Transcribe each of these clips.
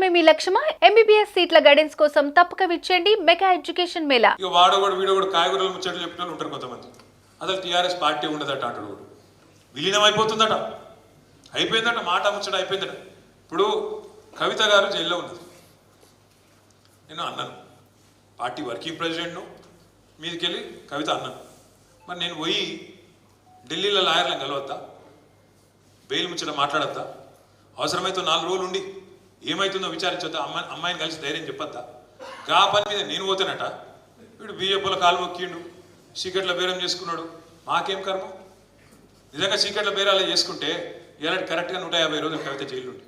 చదవడమే మీ లక్ష్యమా? MBBS సీట్ల guidance కోసం తప్పక విచ్చేయండి మెగా ఎడ్యుకేషన్ మేళా. ఇక వాడు కూడా వీడు కూడా కాయగూరలు ముచ్చట్లు చెప్పిన ఉంటారు కొంతమంది. అసలు టీఆర్ఎస్ పార్టీ ఉండదట అంటాడు విలీనం అయిపోతుందట. అయిపోయిందట మాట ముచ్చట అయిపోయిందట. ఇప్పుడు కవిత గారు జైల్లో ఉన్నది. నేను అన్నాను పార్టీ వర్కింగ్ ప్రెసిడెంట్ను మీదికెళ్ళి కవిత అన్నాను. మరి నేను పోయి ఢిల్లీలో లాయర్లను కలవద్దా? బెయిల్ ముచ్చట మాట్లాడద్దా? అవసరమైతే నాలుగు రోజులు ఉండి ఏమవుతుందో విచారించొద్దా? అమ్మాయి అమ్మాయిని కలిసి ధైర్యం చెప్పొద్దా? గా పని మీద నేను పోతానట. వీడు బీజేపీలో కాలు మొక్కిండు. సీక్రెట్లో బేరం చేసుకున్నాడు. మాకేం కర్మ? నిజంగా సీక్రెట్లో బేరాలు చేసుకుంటే ఇలా కరెక్ట్గా నూట యాభై రోజులు కవిత జైలుండి.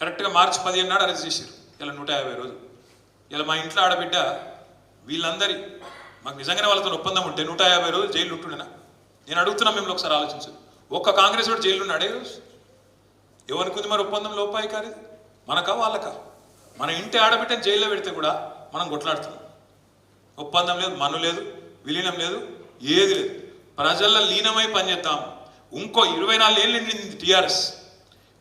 కరెక్ట్గా మార్చి పదిహేను నాడు అరెస్ట్ చేశారు. ఇలా నూట యాభై రోజులు. ఇలా మా ఇంట్లో ఆడబిడ్డ వీళ్ళందరి మాకు నిజంగానే వాళ్ళతో ఒప్పందం ఉంటే నూట యాభై రోజులు జైలు ఉంటుండేనా? నేను అడుగుతున్నా మిమ్మల్ని ఒకసారి ఆలోచించు. ఒక్క కాంగ్రెస్ వాడు జైలు ఉన్నాడే ఎవరికి మరి ఒప్పందం లోపాయి కాదు మనకా వాళ్ళకా? మన ఇంటి ఆడబిడ్డని జైల్లో పెడితే కూడా మనం కొట్లాడుతున్నాం. ఒప్పందం లేదు మను లేదు విలీనం లేదు ఏది లేదు. ప్రజల్లో లీనమై పనిచేద్దాం. ఇంకో ఇరవై నాలుగు ఏళ్ళు నిండింది టీఆర్ఎస్.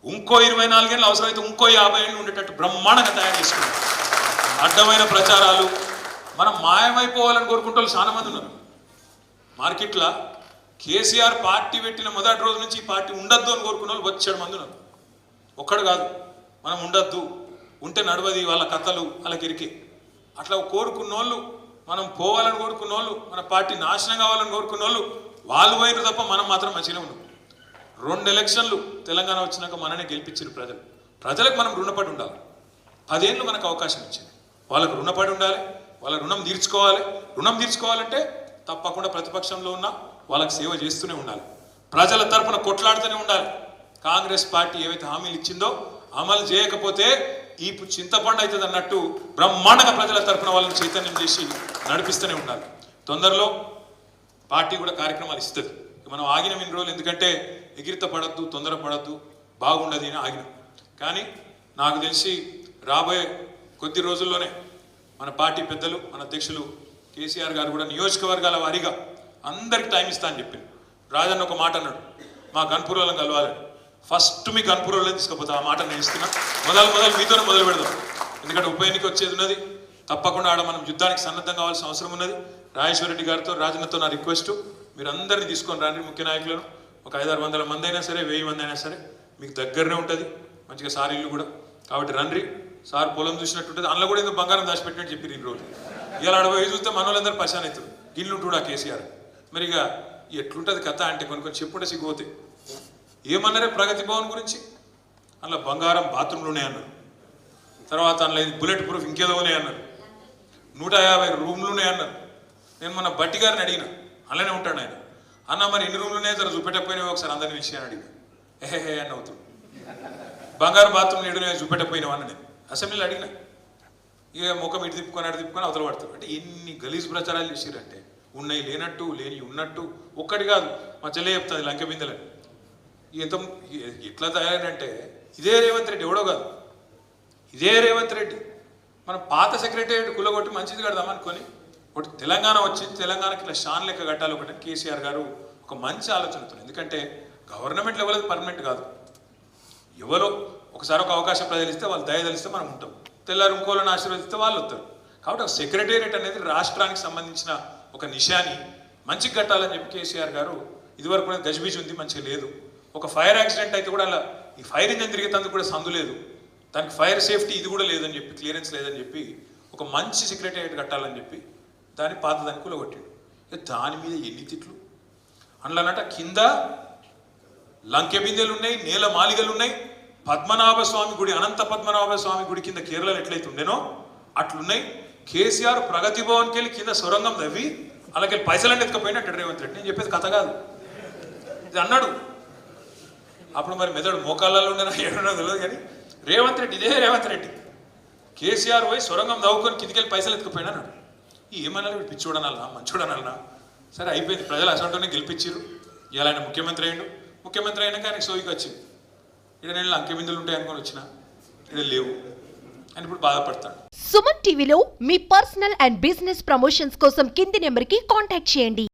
ఇంకో ఇరవై నాలుగేళ్ళు అవసరమైతే ఇంకో యాభై ఏళ్ళు ఉండేటట్టు బ్రహ్మాండంగా తయారు చేసుకున్నాం. అడ్డమైన ప్రచారాలు. మనం మాయమైపోవాలని కోరుకుంటే వాళ్ళు చాలా మంది ఉన్నారు. మార్కెట్లో కేసీఆర్ పార్టీ పెట్టిన మొదటి రోజు నుంచి ఈ పార్టీ ఉండద్దు అని కోరుకున్న వాళ్ళు వచ్చాడు మంది ఉన్నారు. ఒక్కడు కాదు. మనం ఉండద్దు ఉంటే నడవది వాళ్ళ కథలు వాళ్ళకి ఇరికి అట్లా కోరుకున్న వాళ్ళు మనం పోవాలని కోరుకున్న వాళ్ళు మన పార్టీ నాశనం కావాలని కోరుకున్న వాళ్ళు వాళ్ళు పోయిన తప్ప మనం మాత్రం మంచిగానే ఉన్నాం. రెండు ఎలక్షన్లు తెలంగాణ వచ్చినాక మననే గెలిపించారు ప్రజలు. ప్రజలకు మనం రుణపడి ఉండాలి. పదేళ్ళు మనకు అవకాశం ఇచ్చింది. వాళ్ళకు రుణపడి ఉండాలి వాళ్ళ రుణం తీర్చుకోవాలి. రుణం తీర్చుకోవాలంటే తప్పకుండా ప్రతిపక్షంలో ఉన్న వాళ్ళకి సేవ చేస్తూనే ఉండాలి. ప్రజల తరపున కొట్లాడుతూనే ఉండాలి. కాంగ్రెస్ పార్టీ ఏవైతే హామీలు ఇచ్చిందో అమలు చేయకపోతే ఈ చింతపండు అవుతుంది అన్నట్టు బ్రహ్మాండంగా ప్రజల తరఫున వాళ్ళని చైతన్యం చేసి నడిపిస్తూనే ఉండాలి. తొందరలో పార్టీ కూడా కార్యక్రమాలు ఇస్తుంది. మనం ఆగిన ఇన్ని రోజులు ఎందుకంటే ఎగిరిత పడద్దు తొందర పడద్దు బాగుండదు అని ఆగినం. కానీ నాకు తెలిసి రాబోయే కొద్ది రోజుల్లోనే మన పార్టీ పెద్దలు మన అధ్యక్షులు కేసీఆర్ గారు కూడా నియోజకవర్గాల వారీగా అందరికి టైం ఇస్తా అని చెప్పింది రాజన్న ఒక మాట అన్నాడు మా గన్పూర్వలం కలవాలని. ఫస్ట్ మీకు అనుపురంలో తీసుకుపోతా ఆ మాట నేను ఇస్తున్నా. మొదలు మొదలు మీతోనే మొదలు పెడదాం. ఎందుకంటే ఉప ఎన్నిక వచ్చేది ఉన్నది. తప్పకుండా ఆడ మనం యుద్ధానికి సన్నద్ధం కావాల్సిన అవసరం ఉన్నది. రాజేశ్వర రెడ్డి గారితో రాజన్నతో నా రిక్వెస్ట్. మీరు అందరినీ తీసుకొని రండి ముఖ్య నాయకులను. ఒక ఐదారు వందల మంది అయినా సరే వెయ్యి మంది అయినా సరే మీకు దగ్గరనే ఉంటుంది. మంచిగా సార్ ఇల్లు కూడా. కాబట్టి రండి. సార్ పొలం చూసినట్టు ఉంటుంది. అందులో కూడా ఏదో బంగారం దాచిపెట్టినట్టు చెప్పి ఈ రోజు. ఇలా అడవి చూస్తే మన వాళ్ళందరూ పశాన్ అవుతారు గిల్లు ఆ కేసీఆర్. మరి ఇక ఎట్లుంటుంది కథ అంటే కొన్ని కొన్ని చెప్పుంటే సిగ్గుపోతే ఏమన్నారే ప్రగతి భవన్ గురించి? అందులో బంగారం బాత్రూంలోనే అన్నారు. తర్వాత అందులో ఇది బుల్లెట్ ప్రూఫ్ ఇంకేదోనే అన్నారు. నూట యాభై రూమ్లు ఉన్నాయి అన్నారు. నేను మన బట్టి గారిని అడిగిన. అలానే ఉంటాడు ఆయన. అన్న మరి ఎన్ని రూమ్లు ఉన్నాయి జర చూపెట్టకపోయినా ఒకసారి అందరిని విషయాన్ని అడిగిన. ఏహే అని అవుతుంది. బంగారు బాత్రూమ్ ఏడు చూపెట్టకపోయినావు అన్న నేను. అసెంబ్లీలో అడిగిన. ఇక ముఖం ఇటు తిప్పుకొని అటు తిప్పుకొని అవతల పడతారు అంటే ఎన్ని గలీజ్ ప్రచారాలు చేసిరంటే ఉన్నాయి లేనట్టు లేని ఉన్నట్టు ఒక్కటి కాదు. మా చెల్లె చెప్తుంది లంక బిందెలని. ఎంత ఎట్లా తయారంటే ఇదే రేవంత్ రెడ్డి ఎవడో కాదు. ఇదే రేవంత్ రెడ్డి. మన పాత సెక్రటేరియట్ కులగొట్టి మంచిది కడదామనుకొని ఒకటి తెలంగాణ వచ్చింది తెలంగాణకి ఇట్లా షాన్ లెక్క కట్టాలి ఒకటి కేసీఆర్ గారు ఒక మంచి ఆలోచనతో. ఎందుకంటే గవర్నమెంట్ లెవెల్ అది పర్మనెంట్ కాదు. ఎవరో ఒకసారి ఒక అవకాశం ప్రజలు ఇస్తే వాళ్ళు దయ తెలిస్తే మనం ఉంటాం. తెల్లారు ఇంకోళ్ళని ఆశీర్వదిస్తే వాళ్ళు వస్తారు. కాబట్టి ఒక సెక్రటేరియట్ అనేది రాష్ట్రానికి సంబంధించిన ఒక నిశాని మంచిగా కట్టాలని చెప్పి కేసీఆర్ గారు ఇదివరకు కూడా గజిబిజి ఉంది మంచిగా లేదు. ఒక ఫైర్ యాక్సిడెంట్ అయితే కూడా అలా ఈ ఫైర్ ఇంజన్ తిరిగేటందుకు కూడా సందు లేదు. దానికి ఫైర్ సేఫ్టీ ఇది కూడా లేదని చెప్పి క్లియరెన్స్ లేదని చెప్పి ఒక మంచి సెక్రటేరియట్ కట్టాలని చెప్పి దాని పాత దానికి కూలగొట్టాడు దాని మీద ఎన్ని తిట్లు? అందులోనట కింద లంకె బిందెలు ఉన్నాయి నేల మాలిగలు ఉన్నాయి. పద్మనాభ స్వామి గుడి అనంత పద్మనాభ స్వామి గుడి కింద కేరళలో ఎట్లయితే ఉండేనో అట్లున్నాయి. కేసీఆర్ ప్రగతి భవన్కి వెళ్ళి కింద సొరంగం తవ్వి అలాగే పైసలు ఎత్తుకపోయినట్టు రేవంత్ రెడ్డి. నేను చెప్పేది కథ కాదు. ఇది అన్నాడు. అప్పుడు మరి మెదడు మోకాళ్ళలో ఉండేనా? ఏడున్నో తెలియదు కానీ రేవంత్ రెడ్డి ఇదే రేవంత్ రెడ్డి. కేసీఆర్ పోయి సొరంగం దవ్వుకొని కిందికెళ్ళి పైసలు ఎత్తుకుపోయినాడు. అన్నాడు ఏమన్నా వీడు? పిచ్చోడనన్నా మంచోడనన్నా సరే అయిపోయింది. ప్రజలు అసంటోనే గెలిపించారు ఇలా ఆయన ముఖ్యమంత్రి అయ్యిండు. ముఖ్యమంత్రి అయినాక ఆయనకి సోయికి వచ్చింది. ఇక్కడ నేను అంకెబిందులు ఉంటాయి అనుకొని వచ్చిన? ఇక్కడ లేవు. అని ఇప్పుడు బాధపడతాడు. సుమన్ టీవీలో మీ పర్సనల్ అండ్ బిజినెస్ ప్రమోషన్స్ కోసం కింది నెంబర్కి కాంటాక్ట్ చేయండి.